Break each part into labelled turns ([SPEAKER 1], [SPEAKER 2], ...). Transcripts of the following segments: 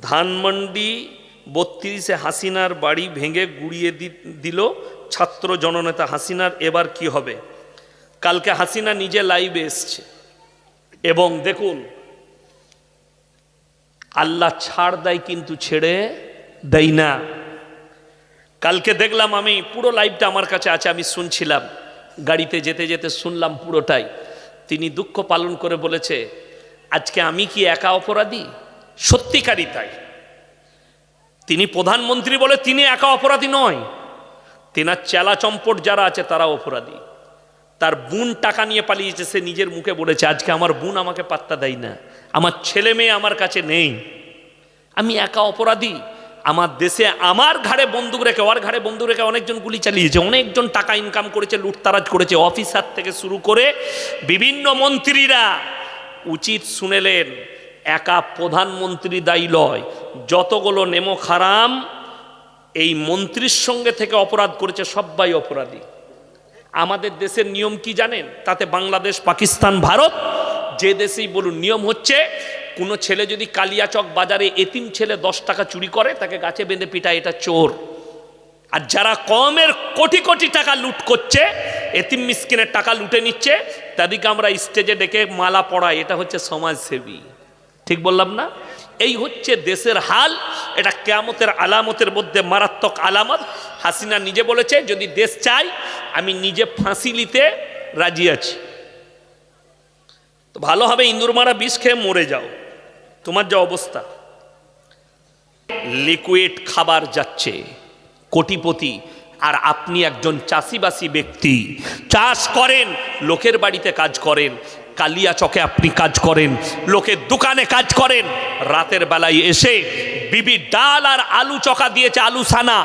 [SPEAKER 1] ধানমন্ডি বত্রিশে হাসিনার বাড়ি ভেঙে গুড়িয়ে দিল ছাত্র জননেতা হাসিনার। এবার কি হবে? কালকে হাসিনা নিজে লাইভে এসছে। এবং দেখুন, আল্লাহ ছাড় দেয় কিন্তু ছেড়ে দেয় না। কালকে দেখলাম আমি, পুরো লাইভটা আমার কাছে আছে, আমি শুনছিলাম। গাড়িতে যেতে যেতে শুনলাম পুরোটাই। তিনি দুঃখ পালন করে বলেছে, আজকে আমি কি একা অপরাধী? সত্যিকারই তাই। তিনি প্রধানমন্ত্রী বলে তিনি একা অপরাধী নয়। তেনার চেলা চম্পট যারা আছে তারা অপরাধী। তার বোন টাকা নিয়ে পালিয়েছে, সে নিজের মুখে বলেছে, আজকে আমার বোন আমাকে পাত্তা দেয় না। আমার ছেলে মেয়ে আমার কাছে নেই। আমি একা অপরাধী। আমার দেশে আমার ঘাড়ে বন্দুক রেখে, ওর ঘাড়ে বন্দুক রেখে অনেকজন গুলি চালিয়েছে, অনেকজন টাকা ইনকাম করেছে, লুটতারাজ করেছে। অফিসার থেকে শুরু করে বিভিন্ন মন্ত্রীরা উচিত শুনেলেন একা প্রধানমন্ত্রী দায়ী লয়। যতগুলো নেমো খারাম, এই মন্ত্রীর সঙ্গে থেকে অপরাধ করেছে সবাই অপরাধী। আমাদের দেশের নিয়ম কি জানেন? তাতে বাংলাদেশ, পাকিস্তান, ভারত, যে দেশেই বলুন, নিয়ম হচ্ছে কোনো ছেলে যদি কালিয়াচক বাজারে এতিম ছেলে দশ টাকা চুরি করে, তাকে গাছে বেঁধে পিটায়, এটা চোর। আর যারা কমের কোটি কোটি টাকা লুট করছে, এতিম মিসকিনের টাকা লুটে নিচ্ছে, তাদেরকে আমরা স্টেজে ডেকে মালা পড়াই, এটা হচ্ছে সমাজসেবী। ঠিক বললাম না? এই হচ্ছে দেশের হাল, এটা কেয়ামতের আলামতের মধ্যে মারাত্মক আলামত। হাসিনা নিজে বলেছে, যদি দেশ চাই, আমি নিজে ফাঁসি নিতে রাজি আছি। তো ভালো হবে ইন্দুর মারা বিষ খেয়ে মরে যাও। তোমার যা অবস্থা। লিকুইড খাবার যাচ্ছে, কোটিপতি। আর আপনি একজন চাষিবাসী ব্যক্তি। চাষ করেন, লোকের বাড়িতে কাজ করেন। কালিয়া চকে আপনি কাজ করেন লোকের দোকানে কাজ করেন। রাতের বেলায় এসে বিবি ডাল আর আলু চকা দিয়েছে, আলু সানা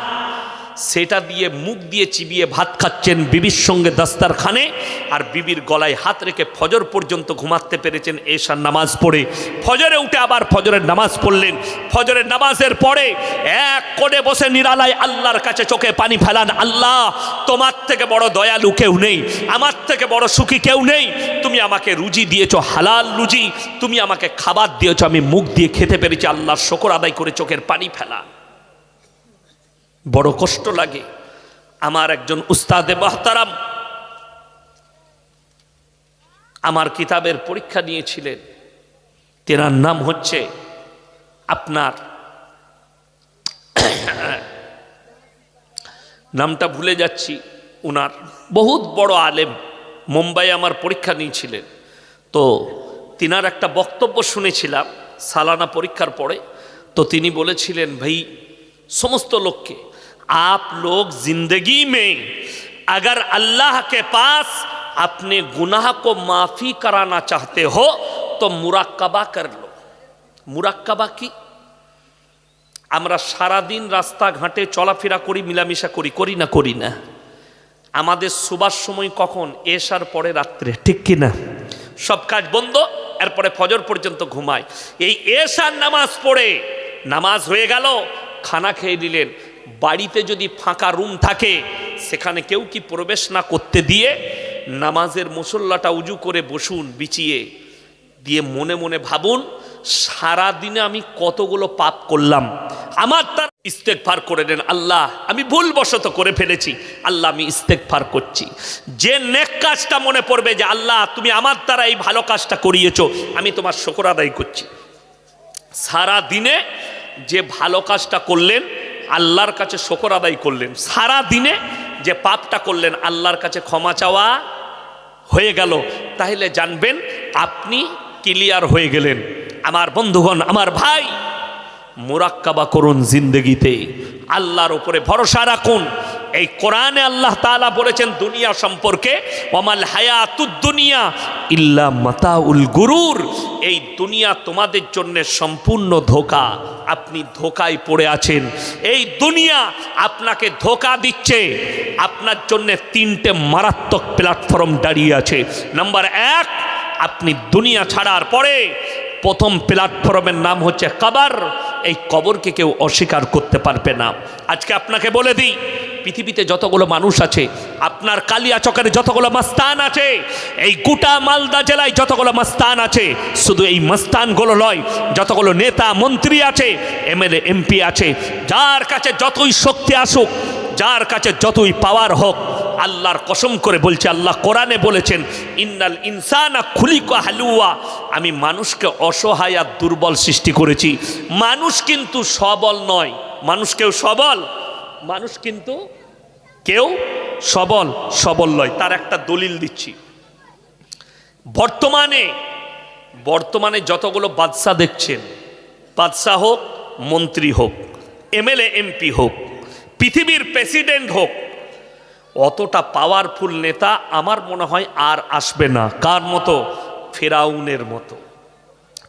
[SPEAKER 1] সেটা দিয়ে মুখ দিয়ে চিবিয়ে ভাত খাচ্ছেন বিবির সঙ্গে দাস্তারখানে, আর বিবির গলায় হাত রেখে ফজর পর্যন্ত ঘুমাতে পেরেছেন এশার নামাজ পড়ে। ফজরে উঠে আবার ফজরের নামাজ পড়লেন। ফজরের নামাজের পরে এক কোণে বসে নিরালায় আল্লাহর কাছে চোখে পানি ফেলান, আল্লাহ, তোমার থেকে বড় দয়ালু কেউ নেই, আমার থেকে বড় সুখী কেউ নেই। তুমি আমাকে রুজি দিয়েছ, হালাল রুজি। তুমি আমাকে খাবার দিয়েছ, আমি মুখ দিয়ে খেতে পেরেছি, আল্লাহর শকর আদায় করে চোখের পানি ফেলা বড় কষ্ট লাগে। আমার একজন উস্তাদে বাহতারাম আমার কিতাবের পরীক্ষা নিয়েছিলেন। তেনার নাম হচ্ছে আপনার নামটা ভুলে যাচ্ছি, উনার বহুত বড় আলেম, মুম্বাই আমার পরীক্ষা নিয়েছিলেন। তো তিনার একটা বক্তব্য শুনেছিলাম সালানা পরীক্ষার পরে। তো তিনি বলেছিলেন, ভাই, সমস্ত লোককে आप लोग जिंदगी में अगर अल्लाह के पास अपने गुनाह को माफ़ी कराना चाहते हो तो मुराक्कबा कर लो মুরাক্কাবা কি আমরা সারাদিন রাস্তাঘাটে চলাফেরা করি মিলামিশা করি করি না করি না আমাদের সুবার সময় কখন এসার পরে রাত্রে ঠিক কি না সব কাজ বন্ধ এরপরে ফজর পর্যন্ত ঘুমায় এই এসার নামাজ পড়ে নামাজ হয়ে গেল খানা খেয়ে দিলেন বাড়িতে যদি ফাঁকা রুম থাকে, সেখানে কেউ কি প্রবেশ না করতে দিয়ে নামাজের মুসল্লাটা উজু করে বসুন বিচিয়ে দিয়ে মনে মনে ভাবুন সারা দিনে আমি কতগুলো পাপ করলাম। আমার তার ইস্তেকফার করে দেন, আল্লাহ, আমি ভুলবশত করে ফেলেছি, আল্লাহ, আমি ইস্তেকফার করছি। যে নেক কাজটা মনে পড়বে যে, আল্লাহ, তুমি আমার দ্বারা এই ভালো কাজটা করিয়েছো, আমি তোমার শকর আদায় করছি। সারা দিনে যে ভালো কাজটা করলেন আল্লাহর কাছে শকর আদায় করলেন। সারা দিনে যে পাপটা করলেন, আল্লাহর কাছে ক্ষমা চাওয়া হয়ে গেল। তাহলে জানবেন, আপনি ক্লিয়ার হয়ে গেলেন। আমার বন্ধুগণ, আমার ভাই মোরাক্কাবা করুন জিন্দগিতে। আল্লাহর উপরে ভরসা রাখুন। এই কোরআনে আল্লাহ তাআলা বলেছেন, দুনিয়া সম্পর্কে ওমাল হায়াতুদ দুনিয়া ইল্লা মাতাউল গুরুর। এই দুনিয়া তোমাদের জন্য সম্পূর্ণ ধোকা। আপনি ধোকায় পড়ে আছেন। এই দুনিয়া আপনাকে ধোকা দিচ্ছে। আপনার জন্য তিনটে মারাত্মক প্ল্যাটফর্ম দাঁড়িয়ে আছে। নাম্বার এক, আপনি দুনিয়া ছাড়ার পরে প্রথম প্ল্যাটফর্মের নাম হচ্ছে কবর। এই কবরকে কেউ অস্বীকার করতে পারবে না। আজকে আপনাকে বলে দিই, পৃথিবীতে যতগুলো মানুষ আছে, আপনার কালিয়া কালিয়াচকের যতগুলো মাস্তান আছে, এই গোটা মালদা জেলায় যতগুলো মাস্তান আছে, শুধু এই মাস্তানগুলো নয়, যতগুলো নেতা মন্ত্রী আছে, এমএলএ, এমপি আছে, যার কাছে যতই শক্তি আসুক যার কাছে যতই পাওয়ার হোক, আল্লাহর কসম করে বলছে, আল্লাহ কোরআনে বলেছেন, ইন্নাল ইনসানা খুলিকা হালুয়া। আমি মানুষকে অসহায় আর দুর্বল সৃষ্টি করেছি। মানুষ কিন্তু সবল নয়। মানুষ কেউ সবল? মানুষ কিন্তু কেউ সবল সবল নয়। তার একটা দলিল দিচ্ছি। বর্তমানে বর্তমানে যতগুলো বাদশাহ দেখছেন, বাদশাহ হোক, মন্ত্রী হোক, এমএলএ, এমপি হোক পৃথিবীর প্রেসিডেন্ট হোক, অতটা পাওয়ারফুল নেতা আমার মনে হয় আর আসবে না, কার মতো? ফেরাউনের মতো।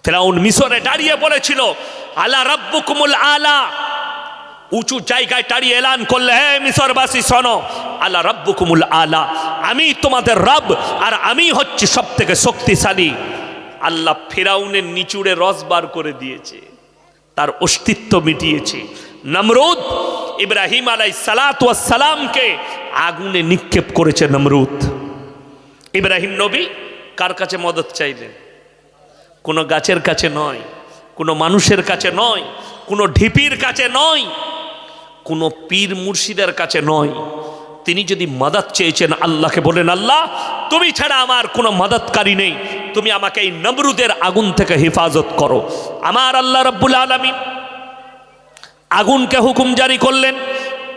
[SPEAKER 1] ফেরাউন মিশরে দাঁড়িয়ে বলেছিল, আলা রাব্বুকুমুল আলা। উঁচু জায়গায় দাঁড়িয়ে এলান করলে, হে মিশরবাসী, শোনো আল্লাহ রাব্বুকুমুল আলা। আমি তোমাদের রব আর আমি হচ্ছি সব থেকে শক্তিশালী। আল্লাহ ফেরাউনের নিচুড়ে রস বার করে দিয়েছে, তার অস্তিত্ব মিটিয়েছে। নমরুদ ইব্রাহিম আলাই সালাতামকে আগুনে নিক্ষেপ করেছে নমরুদ। ইব্রাহিম নবী কার কাছে মদত চাইলেন? কোনো গাছের কাছে নয়, কোনো মানুষের কাছে নয়, কোনো ঢিপির কাছে নয়, কোনো পীর মুর্শিদের কাছে নয়। তিনি যদি মাদাত চেয়েছেন আল্লাহকে বলেন, আল্লাহ, তুমি ছাড়া আমার কোনো মাদাতকারী নেই। তুমি আমাকে এই নমরুদের আগুন থেকে হেফাজত করো। আমার আল্লাহ রব্বুল আলমী আগুনকে হুকুম জারি করলেন।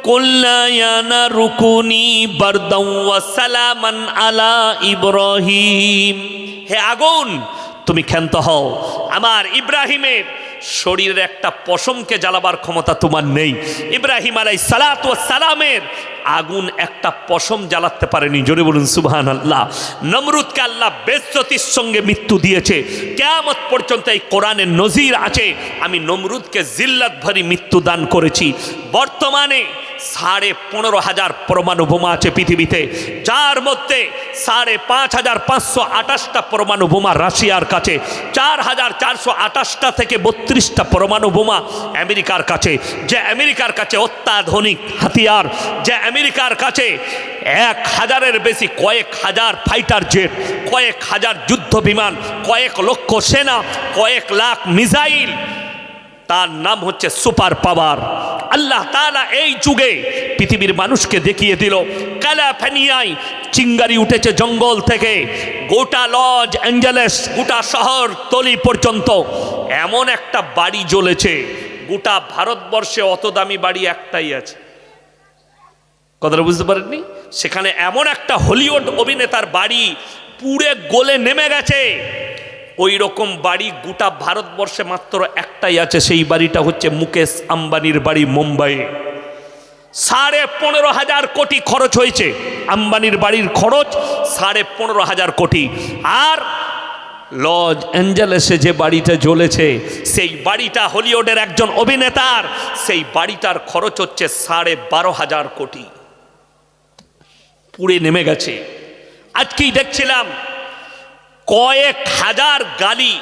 [SPEAKER 1] কল্যাণা রুকুনি সালামান আলা ইব্রাহিম। হে আগুন, তুমি ক্ষান্ত হও। আমার ইব্রাহিমের শরীরের একটা পশমকে জ্বালাবার ক্ষমতা তোমার নেই। ইব্রাহিম আলাই সালাত ও সালামের আগুন একটা পশম জ্বালাতে পারেনি। জোরে বলুন সুবাহান আল্লাহ নমরুদকে আল্লাহ বেজ্জতির সঙ্গে মৃত্যু দিয়েছে। কেয়ামত পর্যন্ত এই কোরআনের নজির আছে। আমি নমরুদকে জিল্লাত ভরি মৃত্যু দান করেছি। বর্তমানে সাড়ে পনেরো হাজার পরমাণু বোমা আছে পৃথিবীতে। যার মধ্যে সাড়ে পাঁচ হাজার পাঁচশো আঠাশটা পরমাণু বোমা রাশিয়ার কাছে, চার হাজার চারশো আঠাশটা থেকে বত্রিশটা পরমাণু বোমা আমেরিকার কাছে। যে আমেরিকার কাছে অত্যাধুনিক হাতিয়ার, যে আমেরিকার কাছে এক হাজারের বেশি, কয়েক হাজার ফাইটার জেট, কয়েক হাজার যুদ্ধ বিমান, কয়েক লক্ষ সেনা, কয়েক লাখ মিসাইল। তার নাম হচ্ছে সুপার পাওয়ার। আল্লাহ তালা এই যুগে পৃথিবীর মানুষকে দেখিয়ে দিল ক্যালাফেনিয়ায় চিঙ্গারি উঠেছে জঙ্গল থেকে, গোটা লজ অ্যাঞ্জেলেস, গোটা শহর তলি পর্যন্ত। এমন একটা বাড়ি জ্বলেছে, গোটা ভারতবর্ষে অত দামি বাড়ি একটাই আছে। কথাটা বুঝতে পারেননি? সেখানে এমন একটা হলিউড অভিনেতার বাড়ি পুড়ে গোলে নেমে গেছে। ওই রকম বাড়ি গোটা ভারতবর্ষে মাত্র একটাই আছে, সেই বাড়িটা হচ্ছে মুকেশ আম্বানির বাড়ি মুম্বাইয়ে সাড়ে পনেরো হাজার কোটি খরচ হয়েছে আম্বানির বাড়ির খরচ, সাড়ে পনেরো হাজার কোটি। আর লজ অ্যাঞ্জেলেসে যে বাড়িটা জ্বলেছে, সেই বাড়িটা হলিউডের একজন অভিনেতার, সেই বাড়িটার খরচ হচ্ছে সাড়ে বারো হাজার কোটি। পুড়ে নেমে গেছে। আজকেই দেখছিলাম কয়েক হাজার গাড়ি,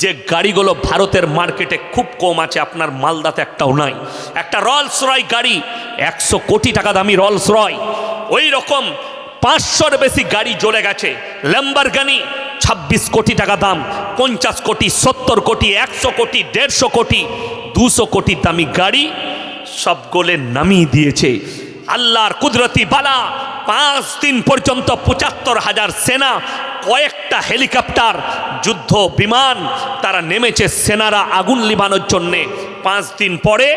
[SPEAKER 1] যে গাড়িগুলো ভারতের মার্কেটে খুব কম আছে, আপনার মালদাতে একটাও নাই। একটা রলস রয় গাড়ি, একশো কোটি টাকা দামি রলস রয় ওই রকম পাঁচশোর বেশি গাড়ি জ্বলে গেছে। ল্যাম্বারগানি ছাব্বিশ কোটি টাকা দাম, পঞ্চাশ কোটি, সত্তর কোটি, একশো কোটি, দেড়শো কোটি, দুশো কোটি দামি গাড়ি সব গোলে নামিয়ে দিয়েছে। আল্লাহর কুদরতি বালা, পাঁচ দিন পর্যন্ত পঁচাত্তর হাজার সেনা, কয়েকটা হেলিকপ্টার, যুদ্ধ, বিমান, তারা নেমেছে সেনারা আগুন লিবানোর জন্যে। পাঁচ দিন পরে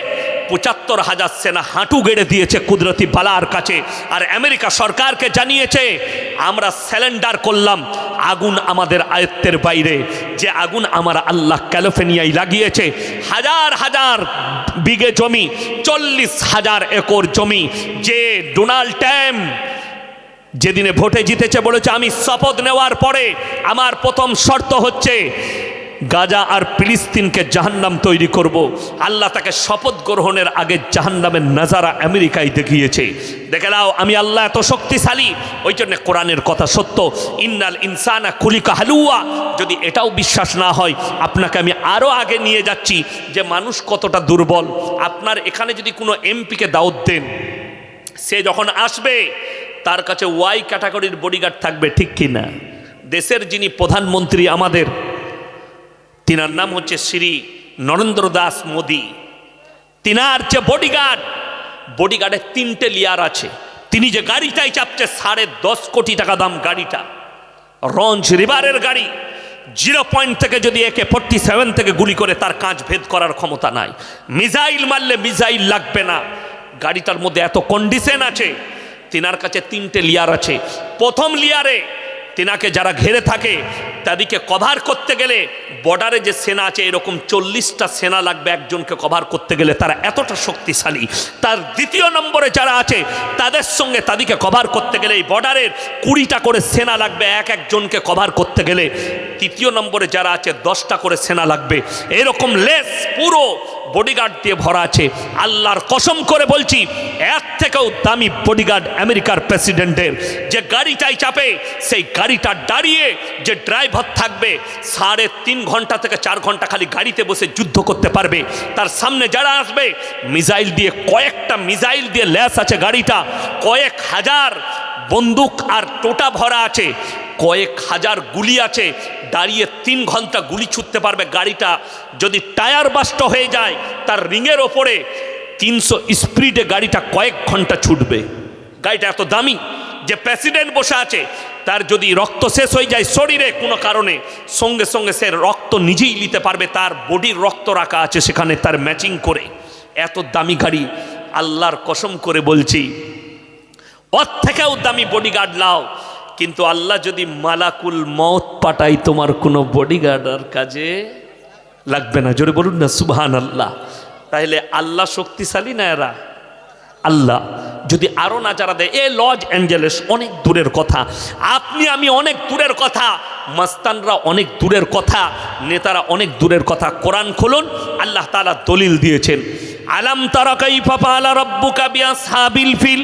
[SPEAKER 1] পঁচাত্তর হাজার সেনা হাঁটু গেড়ে দিয়েছে কুদরতি বালার কাছে। আর আমেরিকা সরকারকে জানিয়েছে, আমরা স্যালেন্ডার করলাম আগুন আমাদের আয়ত্তের বাইরে। যে আগুন আমার আল্লাহ ক্যালিফোর্নিয়ায় লাগিয়েছে, হাজার হাজার বিঘে জমি, চল্লিশ হাজার একর জমি, যে ডোনাল্ড ট্যাম্প যেদিনে ভোটে জিতেছে বলেছে, আমি শপথ নেওয়ার পরে আমার প্রথম শর্ত হচ্ছে গাজা আর ফিলিস্তিনকে জাহান্নাম তৈরি করব। আল্লাহ তাকে শপথ গ্রহণের আগে জাহান্নামের নাজারা আমেরিকায় দেখিয়েছে। দেখে নাও, আমি আল্লাহ এত শক্তিশালী, ওই জন্য কোরআনের কথা সত্য, ইন্নাল ইনসানা খুলিকা হালুয়া যদি এটাও বিশ্বাস না হয়, আপনাকে আমি আরও আগে নিয়ে যাচ্ছি যে মানুষ কতটা দুর্বল। আপনার এখানে যদি কোনো এমপিকে দাওয়াত দেন, সে যখন আসবে, তার কাছে ওয়াই ক্যাটাগরির বডিগার্ড থাকবে, ঠিক কি না দেশের যিনি প্রধানমন্ত্রী আমাদের তিনার নাম হচ্ছে শ্রী নরেন্দ্র দাস মোদী। তিনার যে বডিগার্ড বডিগার্ডের তিনটে লিয়ার আছে। তিনি যে গাড়িটাই চাপছে, সাড়ে দশ কোটি টাকা দাম গাড়িটা। রঞ্জ রিভারের গাড়ি জিরো পয়েন্ট থেকে যদি একে ফোর্টি সেভেন থেকে গুলি করে তার কাঁচ ভেদ করার ক্ষমতা নাই। মিসাইল মারলে মিসাইল লাগবে না। গাড়িটার মধ্যে এত কন্ডিশন আছে। তিনার কাছে তিনটে লিয়ার আছে। প্রথম লিয়ারে তিনাকে যারা ঘেরে থাকে, তাদেরকে কভার করতে গেলে বর্ডারে যে সেনা আছে, এরকম চল্লিশটা সেনা লাগবে একজনকে কভার করতে গেলে, তারা এতটা শক্তিশালী। তার দ্বিতীয় নম্বরে যারা আছে, তাদের সঙ্গে তাদেরকে কভার করতে গেলে এই বর্ডারের কুড়িটা করে সেনা লাগবে, এক একজনকে কভার করতে গেলে। তৃতীয় নম্বরে যারা আছে, দশটা করে সেনা লাগবে। এরকম লেস পুরো বডিগার্ড দিয়ে ভরা আছে। আল্লাহর কসম করে বলছি, এর থেকেও দামি বডিগার্ড আমেরিকার প্রেসিডেন্টের। যে গাড়িটাই চাপে, সেই গাড়িটা দাঁড়িয়ে যে ড্রাইভার থাকবে, সাড়ে তিন ঘণ্টা থেকে চার ঘণ্টা খালি গাড়িতে বসে যুদ্ধ করতে পারবে। তার সামনে যারা আসবে, মিসাইল দিয়ে কয়েকটা মিসাইল দিয়ে ল্যাস আছে গাড়িটা, কয়েক হাজার বন্দুক আর টোটা ভরা আছে। কয়েক হাজার গুলি আছে, দাঁড়িয়ে তিন ঘণ্টা গুলি ছুটতে পারবে গাড়িটা। যদি টায়ার বাস্ট হয়ে যায়, তার রিংয়ের ওপরে তিনশো স্পিডে গাড়িটা কয়েক ঘণ্টা ছুটবে। গাড়িটা এত দামি যে প্রেসিডেন্ট বসে আছে, তার যদি রক্ত শেষ হয়ে যায় শরীরে কোনো কারণে, সঙ্গে সঙ্গে সে রক্ত নিজেই নিতে পারবে, তার বডির রক্ত রাখা আছে সেখানে তার ম্যাচিং করে। এত দামি গাড়ি, আল্লাহর কসম করে বলছি ওর থেকেও দামি বডিগার্ড লাও কিন্তু আল্লাহ যদি মালাকুল মত পাঠাই তোমার কোনো বডিগার্ডার কাজে লাগবে না। জোরে বলুন না সুবহান আল্লাহ তাহলে আল্লাহ শক্তিশালী না এরা? আল্লাহ। যদি আরও না যারা দেয়, এ লজ অ্যাঞ্জেলেস, অনেক দূরের কথা। আপনি, আমি অনেক দূরের কথা। মাস্তানরা অনেক দূরের কথা। নেতারা অনেক দূরের কথা। কোরআন খুলুন, আল্লাহ তালা দলিল দিয়েছেন। আলাম তারা কাইফা ফাআলা রাব্বুকা বিআসহাবিল ফিল,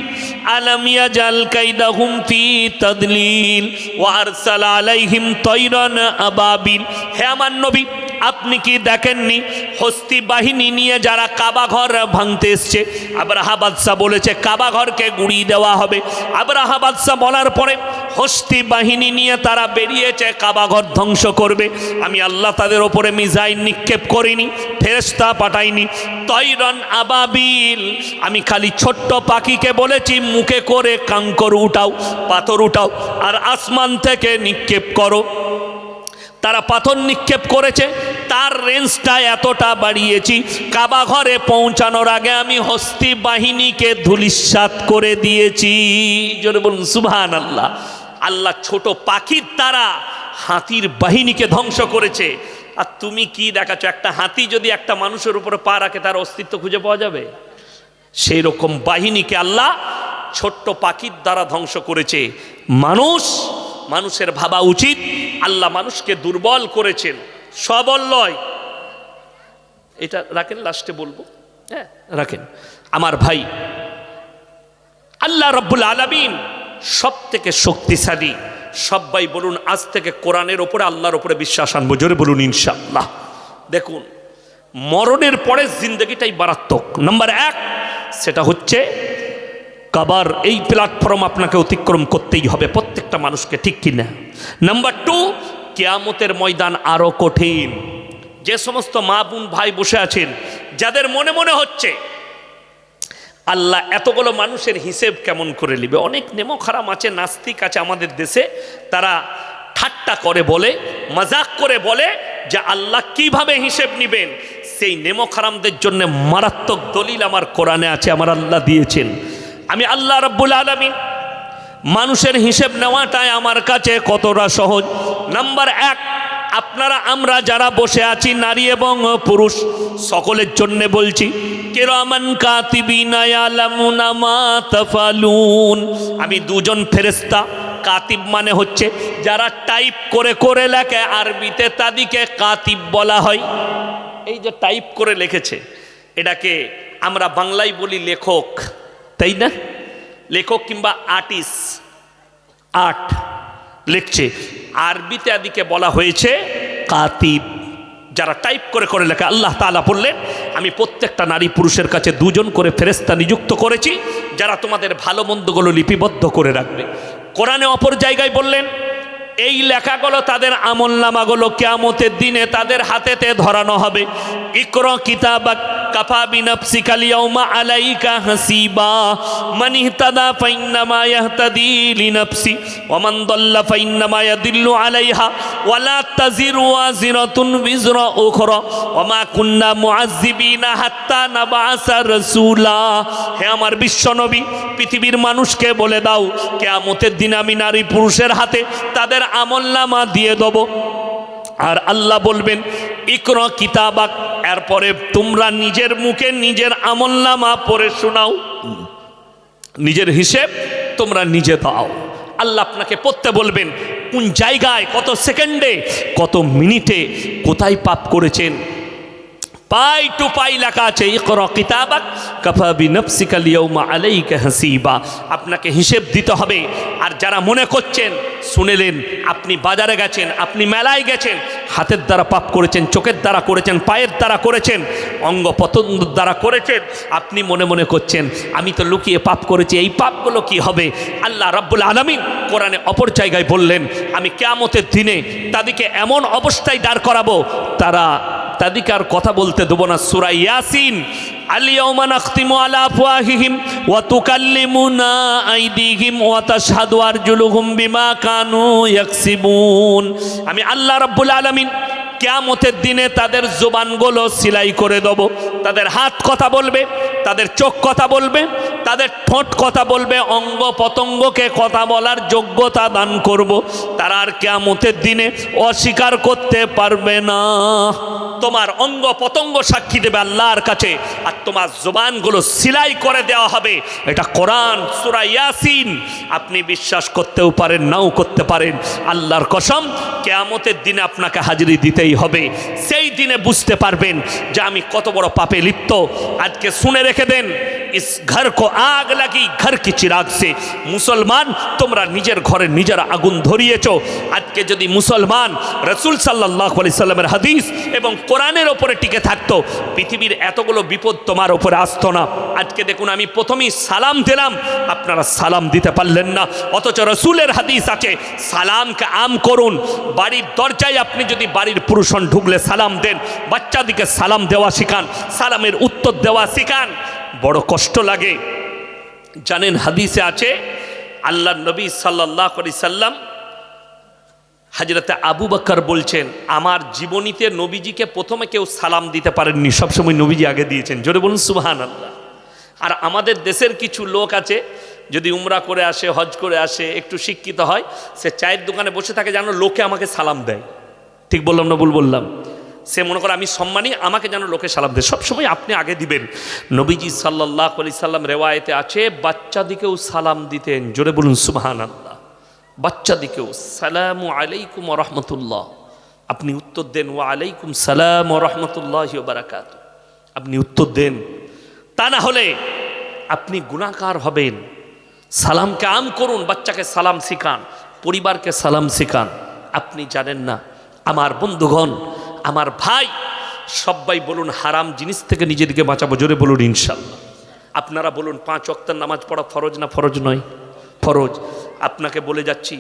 [SPEAKER 1] আলাম ইয়াজাল কাইদাহুম ফি তাদলিল, ওয়া আরসালা আলাইহিম তায়রান আবাবিল। হে আমার নবী, আপনি কি দেখেননি? হস্তি বাহিনী নিয়ে যারা কাবা ঘর ভাঙতে এসছে, আবরাহা বাদশাহ বলেছে কাবা ঘরকে দেওয়া হবে। আবরাহা বাদশাহ বলার পরে হস্তি বাহিনী নিয়ে তারা বেরিয়েছে, কাবাঘর ধ্বংস করবে। আমি আল্লাহ তাদের ওপরে মিজাইল নিক্ষেপ করিনি ফেরেস্তা পাঠাইনি। তৈরন আবাবিল, আমি খালি ছোট্ট পাখিকে বলেছি, মুখে করে কাঙ্কর উঠাও, পাথর উঠাও, আর আসমান থেকে নিক্ষেপ করো। তারা পাথর নিক্ষেপ করেছে, তার রেঞ্জটা এতটা বাড়িয়েছি কাবা ঘরে পৌঁছানোর আগে আমি হস্তি বাহিনীকে ধুলিস্বাত করে দিয়েছি। জোরে বলুন সুবহান আল্লাহ আল্লাহ ছোট পাখির দ্বারা হাতির বাহিনীকে ধ্বংস করেছে। আর তুমি কি দেখাচ্ছ? একটা হাতি যদি একটা মানুষের উপরে পা রাখে, তার অস্তিত্ব খুঁজে পাওয়া যাবে? সেই রকম বাহিনীকে আল্লাহ ছোট্ট পাখির দ্বারা ধ্বংস করেছে। মানুষ, মানুষের ভাবা উচিত। আল্লাহ মানুষকে দুর্বল করেছেন। সবল লয় এটা রাখেন লাস্টে বলব। হ্যাঁ রাখেন। আমার ভাই, আল্লাহ রব্বুল আলমিন সব থেকে শক্তিশালী। সবাই বলুন, আজ থেকে কোরআনের ওপরে, আল্লাহর ওপরে বিশ্বাস আনব। জোরে বলুন, ইনশাআল্লাহ। দেখুন, মরণের পরে জিন্দগিটাই মারাত্মক। নাম্বার এক, সেটা হচ্ছে কাবার এই প্ল্যাটফর্ম আপনাকে অতিক্রম করতেই হবে প্রত্যেকটা মানুষকে, ঠিক কিনা নাম্বার টু কেয়ামতের ময়দান আরও কঠিন। যে সমস্ত মা বোন ভাই বসে আছেন, যাদের মনে মনে হচ্ছে আল্লাহ এতগুলো মানুষের হিসেব কেমন করে নিবে? অনেক নেমো খারাম আছে, নাস্তিক আছে আমাদের দেশে, তারা ঠাট্টা করে বলে, মজাক করে বলে যে আল্লাহ কীভাবে হিসেব নিবেন? সেই নেমো খারামদের জন্য মারাত্মক দলিল আমার কোরআনে আছে, আমার আল্লাহ দিয়েছেন। আমি আল্লাহ রব্বুল আলমিন, মানুষের হিসেব নেওয়াটাই আমার কাছে কতটা সহজ। নাম্বার এক আপনারা, আমরা যারা বসে আছি, নারী এবং পুরুষ, সকলের জন্য বলছি আমি দুজন ফেরেস্তা কাতিব মানে হচ্ছে, যারা টাইপ করে করে লেখে, আরবিতে তাদিকে কাতিব বলা হয়। এই যে টাইপ করে লিখেছে, এটাকে আমরা বাংলায় বলি লেখক, তাই না? লেখক কিংবা আর্টিস্ট, আর্ট। লিখছে। আরবিতে আদিকে বলা হয়েছে কাতিব। যারা টাইপ করে করে লেখে, আল্লাহ তাআলা বললেন, আমি প্রত্যেকটা নারী পুরুষের কাছে দুজন করে ফেরেস্তা নিযুক্ত করেছি, যারা তোমাদের ভালো মন্দগুলো লিপিবদ্ধ করে রাখবে। কোরআনে অপর জায়গায় বললেন, এই লেখাগুলো তাদের আমল নামাগুলো কেয়ামতের দিনে তাদের হাতেতে ধরানো হবে। ইকর কিতাব কাফা বিনাফসিকা লিয়াউমা আলাইকা হাসিবা। মান ইহতাদা ফাইন্নামা ইয়াহতাদি লিনাফসি, ওয়া মান দাল্লা ইয়াদিল্লু আলাইহা, ওয়া লা তাজিরু ওয়াজিরাতুন বিজরা উখরা, ওয়া মা কুন্না মুআযযিবিনা হাত্তা নাবাসা রাসূলা। হে আমার বিশ্বনবী, পৃথিবীর মানুষকে বলে দাও, কেয়ামতের দিন আমি নারী পুরুষের হাতে তাদের আমলনামা দিয়ে দেব। আর আল্লাহ বলবেন ইকর কিতাবাক, এরপরে তোমরা নিজের মুখে নিজের আমল নামা পড়ে শোনাও। নিজের হিসেব তোমরা নিজে দাও। আল্লাহ আপনাকে পড়তে বলবেন, কোন জায়গায়, কত সেকেন্ডে, কত মিনিটে, কোথায় পাপ করেছেন? পাই টু পাই লেখা আছে, ইকর কিতাবাক, কাফা বিনফসিকা লিয়াউমা আলাইকা হাসিবা। আপনাকে হিসেব দিতে হবে। আর যারা মনে করছেন, শুনেলেন, আপনি বাজারে গেছেন, আপনি মেলায় গেছেন, হাতের দ্বারা পাপ করেছেন, চোখের দ্বারা করেছেন, পায়ের দ্বারা করেছেন, অঙ্গ পতঙ্গ দ্বারা করেছেন, আপনি মনে মনে করছেন, আমি তো লুকিয়ে পাপ করেছি, এই পাপগুলো কি হবে? আল্লাহ রাব্বুল আলামিন কোরআনে অপর জায়গায় বললেন, আমি কেয়ামতের দিনে তাদেরকে এমন অবস্থায় দাঁড় করাবো, তারা তাদেরকে আর কথা বলতে দেবো না। সুরা ইয়াসিন, আলা আইদিহিম বিমা কানু আমি আল্লাহ রাব্বুল আলামিন কেয়ামতের দিনে তাদের জোবানগুলো সিলাই করে দেব। তাদের হাত কথা বলবে, তাদের চোখ কথা বলবে, তাদের ঠোঁট কথা বলবে, অঙ্গ পতঙ্গকে কথা বলার যোগ্যতা দান করব। তারা আর কেয়ামতের দিনে অস্বীকার করতে পারবে না। তোমার অঙ্গ পতঙ্গ সাক্ষী দেবে আল্লাহর কাছে, আর তোমার জোবানগুলো সিলাই করে দেওয়া হবে। এটা কোরআন, সুরা ইয়াসিন। আপনি বিশ্বাস করতেও পারেন, নাও করতে পারেন। আল্লাহর কসম, কেয়ামতের দিনে আপনাকে হাজিরি দিতেই হবে। সেই দিনে বুঝতে পারবেন যে আমি কত বড় পাপে লিপ্ত। আজকে শুনে রেখে দেন ইস ঘর কো আগ লাগি ঘর কি চিরাগ সে মুসলমান তোমরা নিজের ঘরে নিজের আগুন ধরিয়েছ আজকে যদি মুসলমান রসুল সাল্লাহ আলি সাল্লামের হাদিস এবং কোরআনের ওপরে টিকে থাকতো পৃথিবীর এতগুলো বিপদ তোমার ওপরে আসতো না আজকে দেখুন আমি প্রথমেই সালাম দিলাম আপনারা সালাম দিতে পারলেন না অথচ রসুলের হাদিস আছে, সালামকে আম করুন। বাড়ির দরজায় আপনি যদি বাড়ির পুরুষন ঢুকলে সালাম দেন বাচ্চাদিকে সালাম দেওয়া শিখান, সালামের উত্তর দেওয়া শিখান। বড় কষ্ট লাগে। জানেন হাদিসে আছে আল্লাহ নবী সাল্লাহ আলি সাল্লাম হাজরতে আবু বাক্কর বলছেন, আমার জীবনীতে নবীজিকে প্রথমে কেউ সালাম দিতে পারেননি, সবসময় নবীজি আগে দিয়েছেন। জোরে বলুন সুবাহান আল্লাহ আর আমাদের দেশের কিছু লোক আছে, যদি উমরা করে আসে, হজ করে আসে, একটু শিক্ষিত হয়, সে চায়ের দোকানে বসে থাকে, যেন লোকে আমাকে সালাম দেয়। ঠিক বললাম না ভুল বললাম? সে মনে করে, আমি সম্মানী, আমাকে যেন লোকে সালাম দেয়। সবসময় আপনি আগে দিবেন। নবীজি সাল্লাহ আলি সাল্লাম রেওয়ায়তে আছে, বাচ্চাদিকেও সালাম দিতেন। জোরে বলুন সুবাহান আল্লাহ বাচ্চাদিকেও, সালাম আলাইকুম রহমতুল্লাহ। আপনি উত্তর দেন ও আলাইকুম সালাম ও রহমতুল্লাহ বারাকাত। আপনি উত্তর দেন, তা না হলে আপনি গুণাকার হবেন। সালামকে আম করুন, বাচ্চাকে সালাম শিখান, পরিবারকে সালাম শিখান। আপনি জানেন না, আমার বন্ধুগণ আমার ভাই সবাই বলুন হারাম জিনিস থেকে নিজেদেরকে বাঁচাবো, জোরে বলুন ইনশাল্লাহ আপনারা বলুন পাঁচ অক্টার নামাজ পড়া ফরজ না ফরজ নয়? ফরজ। আপনাকে বলে যাচ্ছি,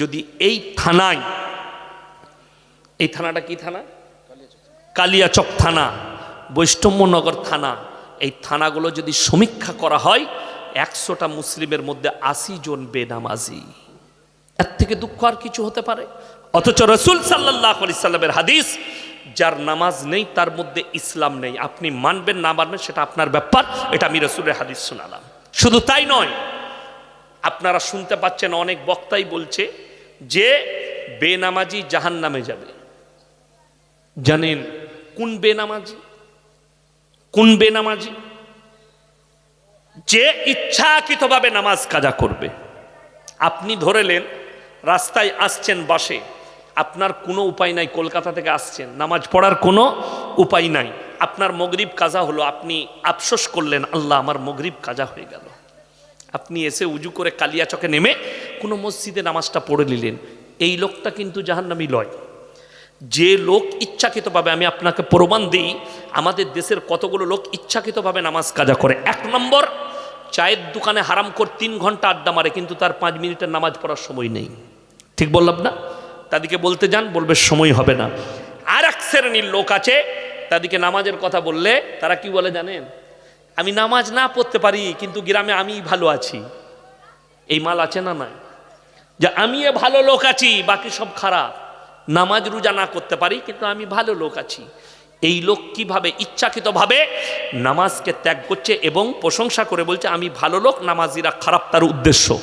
[SPEAKER 1] যদি এই থানায়, এই থানাটা কি থানা? কালিয়াচক থানা বৈষ্ণবনগর থানা, এই থানাগুলো যদি সমীক্ষা করা হয়, একশোটা মুসলিমের মধ্যে আশি জন বেনামাজি। এর থেকে দুঃখ আর কিছু হতে পারে? অথচ রসুল সাল্লাহ আলি সাল্লামের হাদিস যার নামাজ নেই, তার মধ্যে ইসলাম নেই। আপনি মানবেন, না মানবেন, সেটা আপনার ব্যাপার। এটা আমি রসুলের হাদিস শোনালাম। শুধু তাই নয়, আপনারা শুনতে পাচ্ছেন অনেক বক্তাই বলছে যে, বেনামাজি জাহান নামে যাবে। জানেন কোন বেনামাজি? কোন বেনামাজি? যে ইচ্ছাকৃতভাবে নামাজ কাজা করবে। আপনি ধরেলেন রাস্তায় আসছেন বাসে আপনার কোনো উপায় নাই, কলকাতা থেকে আসছেন। নামাজ পড়ার কোনো উপায় নাই। আপনার মগরিব কাজা হলো, আপনি আফসোস করলেন, আল্লাহ আমার মগরিব কাজা হয়ে গেল। আপনি এসে উজু করে কালিয়াচকে নেমে কোনো মসজিদে নামাজটা পড়ে নিলেন। এই লোকটা কিন্তু জাহান্নামি লয়। যে লোক ইচ্ছাকৃতভাবে আমি আপনাকে প্রমাণ দিই, আমাদের দেশের কতগুলো লোক ইচ্ছাকৃতভাবে নামাজ কাজা করে। এক নম্বর, চায়ের দোকানে হারাম কর তিন ঘণ্টা আড্ডা মারে, কিন্তু তার পাঁচ মিনিটের নামাজ পড়ার সময় নেই। ঠিক বললাম না? তাদেরকে বলতে যান, বলবে সময় হবে না। আর এক শ্রেণির লোক আছে, তাদেরকে নামাজের কথা বললে তারা কি বলে জানেন? আমি নামাজ না পড়তে পারি, কিন্তু গ্রামে আমিই ভালো আছি। এই মাল আছে না নাই? যে আমি এ ভালো লোক আছি, বাকি সব খারাপ। নামাজ রোজা না করতে পারি, কিন্তু আমি ভালো লোক আছি। এই লোক কীভাবে ইচ্ছাকৃতভাবে নামাজকে ত্যাগ করছে এবং প্রশংসা করে বলছে, আমি ভালো লোক, নামাজিরা খারাপ, তার উদ্দেশ্য।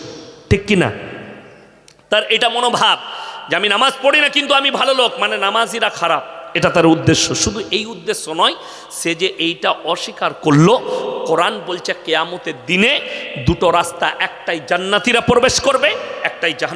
[SPEAKER 1] ঠিক কি না তার এটা মনোভাব। যে আমি নামাজ পড়ি না, কিন্তু আমি ভালো লোক। মানে নামাজিরা খারাপ। এটা তার উদ্দেশ্য। শুধু এই উদ্দেশ্য নয়, সে যে এইটা অস্বীকার করল, কোরআন বলছে কেয়ামতের দিনে দুটো রাস্তা, একটাই জান্নাতিরা প্রবেশ করবে, একটাই জাহান